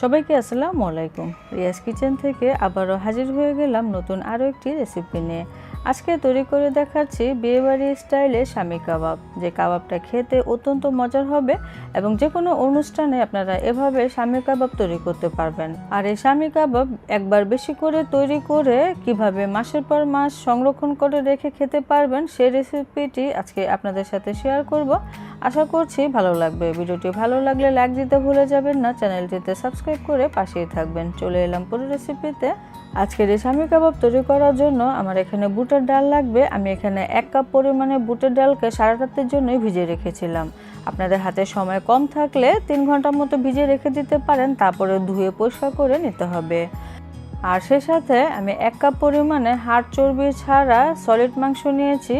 সবাইকে আসসালামু আলাইকুম। রিয়াজ কিচেন থেকে আবারও হাজির হয়ে গেলাম নতুন আরও একটি রেসিপি নিয়ে। আজকে তৈরি করে দেখাচ্ছি বিয়েবাড়ি স্টাইলে স্বামী কাবাব। যে কাবাবটা খেতে অত্যন্ত মজার হবে এবং যে কোনো অনুষ্ঠানে আপনারা এভাবে স্বামী কাবাব তৈরি করতে পারবেন। আর এই স্বামী কাবাব একবার বেশি করে তৈরি করে কীভাবে মাসের পর মাস সংরক্ষণ করে রেখে খেতে পারবেন সেই রেসিপিটি আজকে আপনাদের সাথে শেয়ার করব। আশা করছি ভালো লাগবে। ভিডিওটি ভালো লাগলে লাইক দিতে ভুলে যাবেন না। চ্যানেলটিতে সাবস্ক্রাইব করে পাশেই থাকবেন। চলে এলাম পুরো রেসিপিতে আজকের এই স্বামী কাবাব তৈরি করার জন্য আমার এখানে বুটের ডাল লাগবে। আমি এখানে এক কাপ পরিমাণে বুটের ডালকে সারা রাতের জন্যই ভিজিয়ে রেখেছিলাম। আপনাদের হাতে সময় কম থাকলে তিন ঘণ্টার মতো ভিজিয়ে রেখে দিতে পারেন। তারপরে ধুয়ে পরিষ্কার করে নিতে হবে। আর সে সাথে আমি এক কাপ পরিমাণে হাড় চর্বি ছাড়া সলিড মাংস নিয়েছি।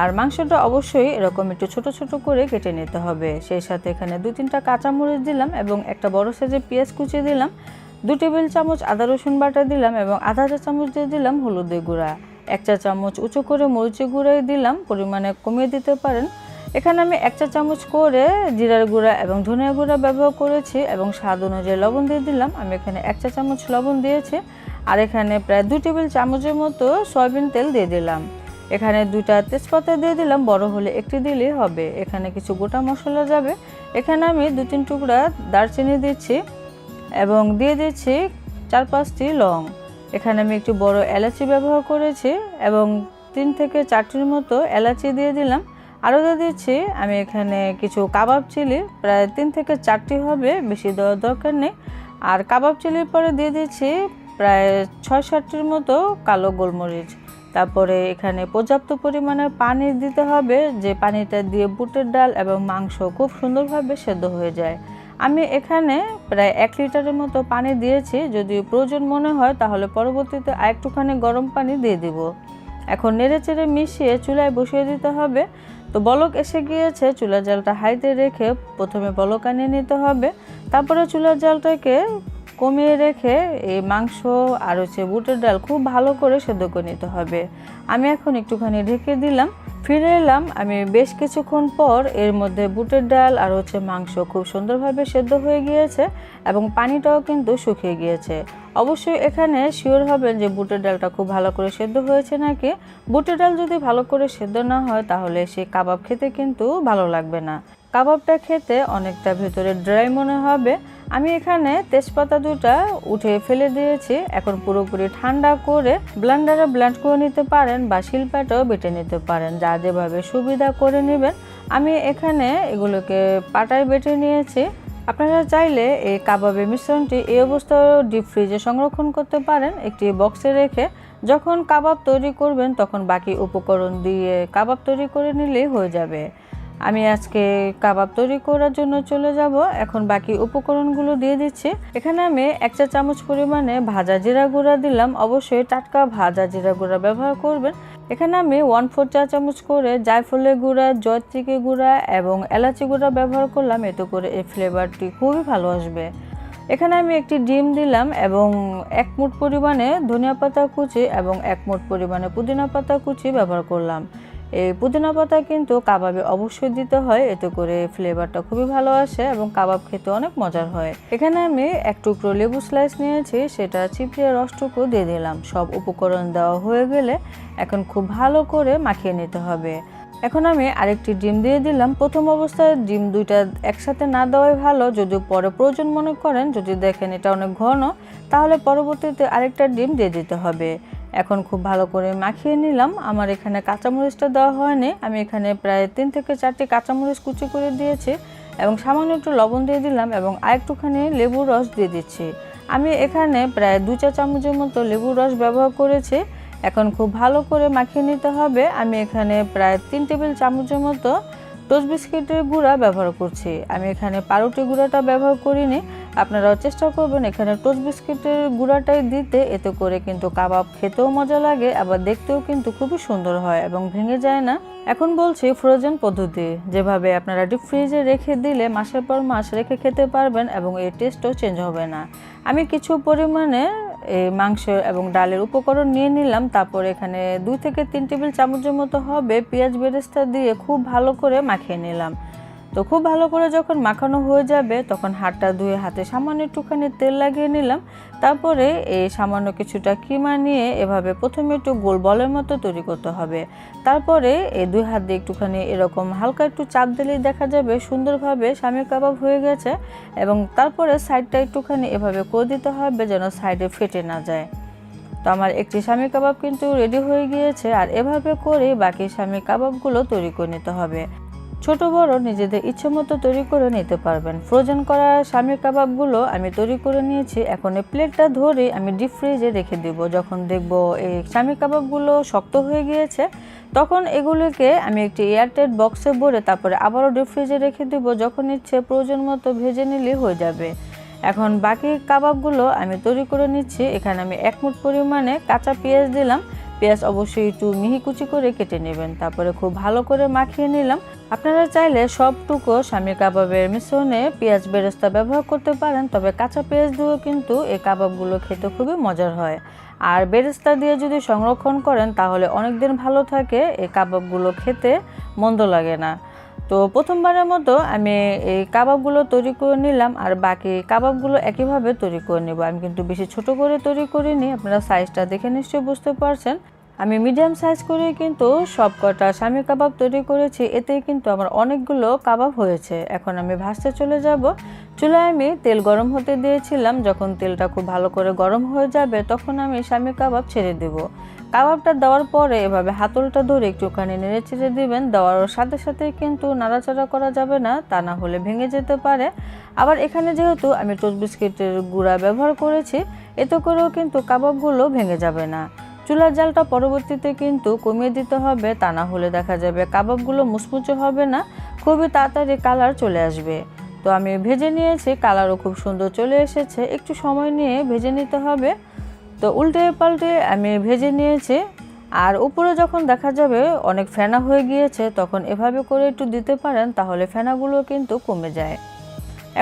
আর মাংসটা অবশ্যই এরকম একটু ছোট ছোট করে কেটে নিতে হবে। সেই সাথে এখানে দু তিনটা কাঁচামরিচ দিলাম এবং একটা বড় সাইজের পেঁয়াজ কুচিয়ে দিলাম, দু টেবিল চামচ আদা রসুন বাটা দিলাম এবং আধা চা চামচ দিয়ে দিলাম হলুদের গুঁড়া। এক চা চামচ উঁচু করে মরিচের গুঁড়াই দিলাম, পরিমাণে কমিয়ে দিতে পারেন। এখানে আমি এক চা চামচ করে জিরার গুঁড়া এবং ধনিয়া গুঁড়া ব্যবহার করেছি এবং স্বাদ অনুযায়ী লবণ দিয়ে দিলাম। আমি এখানে এক চা চামচ লবণ দিয়েছি আর এখানে প্রায় দু টেবিল চামচের মতো সয়াবিন তেল দিয়ে দিলাম। এখানে দুইটা তেজপাতা দিয়ে দিলাম, বড় হলে একটি দিলেই হবে। এখানে কিছু গোটা মশলা যাবে। এখানে আমি দু তিন টুকরা দারচিনি দিচ্ছি এবং দিয়ে দিচ্ছি চার পাঁচটি লং। এখানে আমি একটু বড় এলাচি ব্যবহার করেছি এবং তিন থেকে চারটির মতো এলাচি দিয়ে দিলাম। আরও দিয়ে দিচ্ছি, আমি এখানে কিছু কাবাব চিলি, প্রায় তিন থেকে চারটি হবে, বেশি দেওয়ার দরকার নেই। আর কাবাব চিলির পরে দিয়ে দিচ্ছি প্রায় ছয় সাতটির মতো কালো গোলমরিচ। তারপরে এখানে পর্যাপ্ত পরিমাণে পানি দিতে হবে, যে পানিটা দিয়ে বুটের ডাল এবং মাংস খুব সুন্দরভাবে সেদ্ধ হয়ে যায়। আমি এখানে প্রায় এক লিটারের মতো পানি দিয়েছি যদি প্রয়োজন মনে হয় তাহলে পরবর্তীতে আরেকটুখানি গরম পানি দিয়ে দিব। এখন নেড়ে চেড়ে মিশিয়ে চুলায় বসিয়ে দিতে হবে। তো বলক এসে গিয়েছে, চুলার জালটা হাইতে রেখে প্রথমে বলক আনিয়ে নিতে হবে। তারপরে চুলার জালটাকে কমিয়ে রেখে এই মাংস আর হচ্ছে বুটের ডাল খুব ভালো করে সেদ্ধ করে নিতে হবে। আমি এখন একটুখানি ঢেকে দিলাম, ফিরে এলাম। আমি বেশ কিছুক্ষণ পর এর মধ্যে বুটের ডাল আর হচ্ছে মাংস খুব সুন্দরভাবে সেদ্ধ হয়ে গিয়েছে এবং পানিটাও কিন্তু শুকিয়ে গিয়েছে। অবশ্যই এখানে শিওর হবেন যে বুটের ডালটা খুব ভালো করে সেদ্ধ হয়েছে নাকি। বুটের ডাল যদি ভালো করে সেদ্ধ না হয়, তাহলে সেই কাবাব খেতে কিন্তু ভালো লাগবে না। কাবাবটা খেতে অনেকটা ভেতরে ড্রাই মনে হবে। আমি এখানে তেজপাতা দুটা উঠে ফেলে দিয়েছি। এখন পুরোপুরি ঠান্ডা করে ব্লেন্ডারে ব্লেন্ড করে নিতে পারেন বা শিলপাটাও বেটে নিতে পারেন। যা যেভাবে সুবিধা করে নেবেন। আমি এখানে এগুলোকে পাটায় বেটে নিয়েছি। আপনারা চাইলে এই কাবাবের মিশ্রণটি এই অবস্থায় ডিপ ফ্রিজে সংরক্ষণ করতে পারেন। একটি বক্সে রেখে যখন কাবাব তৈরি করবেন, তখন বাকি উপকরণ দিয়ে কাবাব তৈরি করে নিলেই হয়ে যাবে। আমি আজকে কাবাব তৈরি করার জন্য চলে যাব। এখন বাকি উপকরণগুলো দিয়ে দিচ্ছি। এখানে আমি এক চা চামচ পরিমাণে ভাজা জিরা গুঁড়া দিলাম। অবশ্যই টাটকা ভাজা জিরা গুঁড়া ব্যবহার করবেন। এখানে আমি ওয়ান ফোর চা চামচ করে জায়ফলের গুঁড়া, জয়ত্রিকে গুঁড়া এবং এলাচি গুঁড়া ব্যবহার করলাম। এতে করে এই ফ্লেভারটি খুবই ভালো আসবে। এখানে আমি একটি ডিম দিলাম এবং এক মুঠ পরিমাণে ধনিয়া পাতা কুচি এবং এক মুঠ পরিমাণে পুদিনা পাতা কুচি ব্যবহার করলাম। এই পুদিনা পাতা কিন্তু কাবাবে অবশ্যই দিতে হয়। এতে করে ফ্লেভারটা খুবই ভালো আসে এবং কাবাব খেতে অনেক মজার হয়। এখানে আমি এক টুকরো লেবু স্লাইস নিয়েছি, সেটা চিপিয়ে রসটুকু দিয়ে দিলাম। সব উপকরণ দেওয়া হয়ে গেলে এখন খুব ভালো করে মাখিয়ে নিতে হবে। এখন আমি আরেকটি ডিম দিয়ে দিলাম। প্রথম অবস্থায় ডিম দুইটা একসাথে না দেওয়াই ভালো। যদি পরে প্রয়োজন মনে করেন, যদি দেখেন এটা অনেক ঘন, তাহলে পরবর্তীতে আরেকটা ডিম দিয়ে দিতে হবে। এখন খুব ভালো করে মাখিয়ে নিলাম। আমার এখানে কাঁচামরিচটা দেওয়া হয়নি। আমি এখানে প্রায় তিন থেকে চারটি কাঁচামরিচ কুচি করে দিয়েছি এবং সামান্য একটু লবণ দিয়ে দিলাম এবং আরেকটুখানি লেবুর রস দিয়ে দিচ্ছি। আমি এখানে প্রায় দু চা চামচের মতো লেবুর রস ব্যবহার করেছি। এখন খুব ভালো করে মাখিয়ে নিতে হবে। আমি এখানে প্রায় তিন টেবিল চামচের মতো টোস্ট বিস্কিটের গুঁড়া ব্যবহার করছি। আমি এখানে পাউরুটি গুঁড়াটা ব্যবহার করিনি। আপনারাও চেষ্টা করবেন এখানে টোস্ট বিস্কিটের গুঁড়াটাই দিতে। এতে করে কিন্তু কাবাব খেতেও মজা লাগে, আবার দেখতেও কিন্তু খুবই সুন্দর হয় এবং ভেঙে যায় না। এখন বলছি ফ্রোজেন পদ্ধতি, যেভাবে আপনারা ডিপ ফ্রিজে রেখে দিলে মাসের পর মাস রেখে খেতে পারবেন এবং এর টেস্টও চেঞ্জ হবে না। আমি কিছু পরিমাণে এই মাংস এবং ডালের উপকরণ নিয়ে নিলাম, তারপর এখানে দুই থেকে তিন টেবিল চামচের মতো হবে পেঁয়াজ বেরেস্তা দিয়ে খুব ভালো করে মাখিয়ে নিলাম। তো খুব ভালো করে যখন মাখানো হয়ে যাবে, তখন হাতটা ধুয়ে হাতে সামান্য একটুখানি তেল লাগিয়ে নিলাম। তারপরে এই সামান্য কিছুটা কিমা নিয়ে এভাবে প্রথমে একটু গোল বলের মতো তৈরি করতে হবে। তারপরে এই দুই হাত দিয়ে একটুখানি এরকম হালকা একটু চাপ দিলেই দেখা যাবে সুন্দরভাবে স্বামী কাবাব হয়ে গেছে এবং তারপরে সাইডটা একটুখানি এভাবে করে দিতে হবে যেন সাইডে ফেটে না যায়। তো আমার একটি স্বামী কাবাব কিন্তু রেডি হয়ে গিয়েছে আর এভাবে করে বাকি স্বামী কাবাবগুলো তৈরি করে নিতে হবে। ছোট বড় নিজেদের ইচ্ছে মতো তৈরি করে নিতে পারবেন। ফ্রোজেন করা স্বামী কাবাবগুলো আমি তৈরি করে নিয়েছি। এখন এই প্লেটটা ধরে আমি ডিপ ফ্রিজে রেখে দেব। যখন দেখব এই স্বামী কাবাবগুলো শক্ত হয়ে গিয়েছে, তখন এগুলোকে আমি একটি এয়ারটাইট বক্সে ভরে তারপরে আবারও ডিপ ফ্রিজে রেখে দেব। যখন ইচ্ছে প্রয়োজন মতো ভেজে নিলে হয়ে যাবে। এখন বাকি কাবাবগুলো আমি তৈরি করে নিচ্ছি। এখানে আমি এক মুঠ পরিমাণে কাঁচা পেঁয়াজ দিলাম। পেঁয়াজ অবশ্যই একটু মিহি কুচি করে কেটে নেবেন। তারপরে খুব ভালো করে মাখিয়ে নিলাম। আপনারা চাইলে সবটুকু স্বামী কাবাবের মিশ্রণে পেঁয়াজ বেরেস্তা ব্যবহার করতে পারেন, তবে কাঁচা পেঁয়াজ দিয়েও কিন্তু এই কাবাবগুলো খেতে খুবই মজার হয়। আর বেরেস্তা দিয়ে যদি সংরক্ষণ করেন, তাহলে অনেক দিন ভালো থাকে, এই কাবাবগুলো খেতে মন্দ লাগে না। তো প্রথমবারের মতো আমি এই কাবাবগুলো তৈরি করে নিলাম আর বাকি কাবাবগুলো একইভাবে তৈরি করে নেব। আমি কিন্তু বেশি ছোট করে তৈরি করিনি, আপনারা সাইজটা দেখে নিশ্চয়ই বুঝতে পারছেন। আমি মিডিয়াম সাইজ করে কিন্তু সব কটা স্বামী কাবাব তৈরি করেছি, এতে কিন্তু আমার অনেকগুলো কাবাব হয়েছে। এখন আমি ভাজতে চলে যাব। চুলায় আমি তেল গরম হতে দিয়েছিলাম, যখন তেলটা খুব ভালো করে গরম হয়ে যাবে, তখন আমি স্বামী কাবাব ছেড়ে দেব। কাবাবটা দেওয়ার পরে এভাবে হাতলটা ধরে একটুখানি নেড়ে চেড়ে দিবেন, দেওয়ার সাথে সাথে কিন্তু নাড়াচাড়া করা যাবে না, তা না হলে ভেঙে যেতে পারে। আবার এখানে যেহেতু আমি টোস্ট বিস্কিটের গুঁড়া ব্যবহার করেছি, এতে করেও কিন্তু কাবাবগুলো ভেঙে যাবে না। চুলার জালটা পরবর্তীতে কিন্তু কমিয়ে দিতে হবে, তা না হলে দেখা যাবে কাবাবগুলো মুচমুচে হবে না, খুবই তাড়াতাড়ি কালার চলে আসবে। তো আমি ভেজে নিয়েছি, কালারও খুব সুন্দর চলে এসেছে, একটু সময় নিয়ে ভেজে নিতে হবে। তো উল্টে পাল্টে আমি ভেজে নিয়েছি। আর উপরে যখন দেখা যাবে অনেক ফেনা হয়ে গিয়েছে, তখন এভাবে করে একটু দিতে পারেন, তাহলে ফেনাগুলো কিন্তু কমে যায়।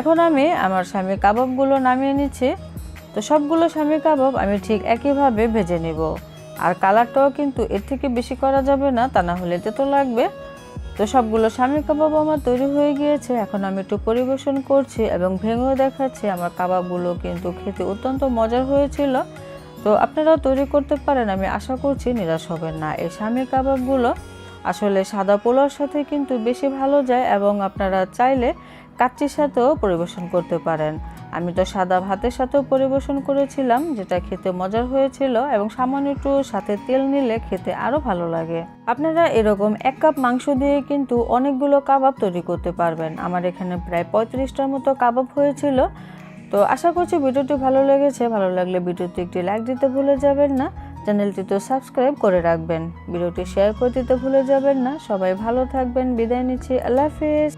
এখন আমি আমার স্বামী কাবাবগুলো নামিয়ে নিচ্ছি। তো সবগুলো স্বামী কাবাব আমি ঠিক একইভাবে ভেজে নেব। আর কালারটাও কিন্তু এর থেকে বেশি করা যাবে না, তা না হলে তেতো লাগবে। তো সবগুলো স্বামী কাবাব আমার তৈরি হয়ে গিয়েছে। এখন আমি একটু পরিবেশন করছি এবং ভেঙেও দেখাচ্ছি। আমার কাবাবগুলো কিন্তু খেতে অত্যন্ত মজার হয়েছিল। তো আপনারাও তৈরি করতে পারেন, আমি আশা করছি নিরাশ হবেন না। এই স্বামী কাবাবগুলো আসলে সাদা পোলার সাথে কিন্তু বেশি ভালো যায় এবং আপনারা চাইলে কাচ্চির সাথেও পরিবেশন করতে পারেন। আমি তো সাদা ভাতের সাথেও পরিবেশন করেছিলাম, যেটা খেতে মজার হয়েছিল এবং সামান্য একটু সাথে তেল নিলে খেতে আরও ভালো লাগে। আপনারা এরকম এক কাপ মাংস দিয়ে কিন্তু অনেকগুলো কাবাব তৈরি করতে পারবেন। আমার এখানে প্রায় পঁয়ত্রিশটার মতো কাবাব হয়েছিল। তো আশা করছি ভিডিওটি ভালো লেগেছে। ভালো লাগলে ভিডিওটি একটি লাইক দিতে ভুলে যাবেন না। চ্যানেলটি তো সাবস্ক্রাইব করে রাখবেন। ভিডিওটি শেয়ার করে দিতে ভুলে যাবেন না। সবাই ভালো থাকবেন। বিদায় নিচ্ছি। আল্লাহ হাফিজ।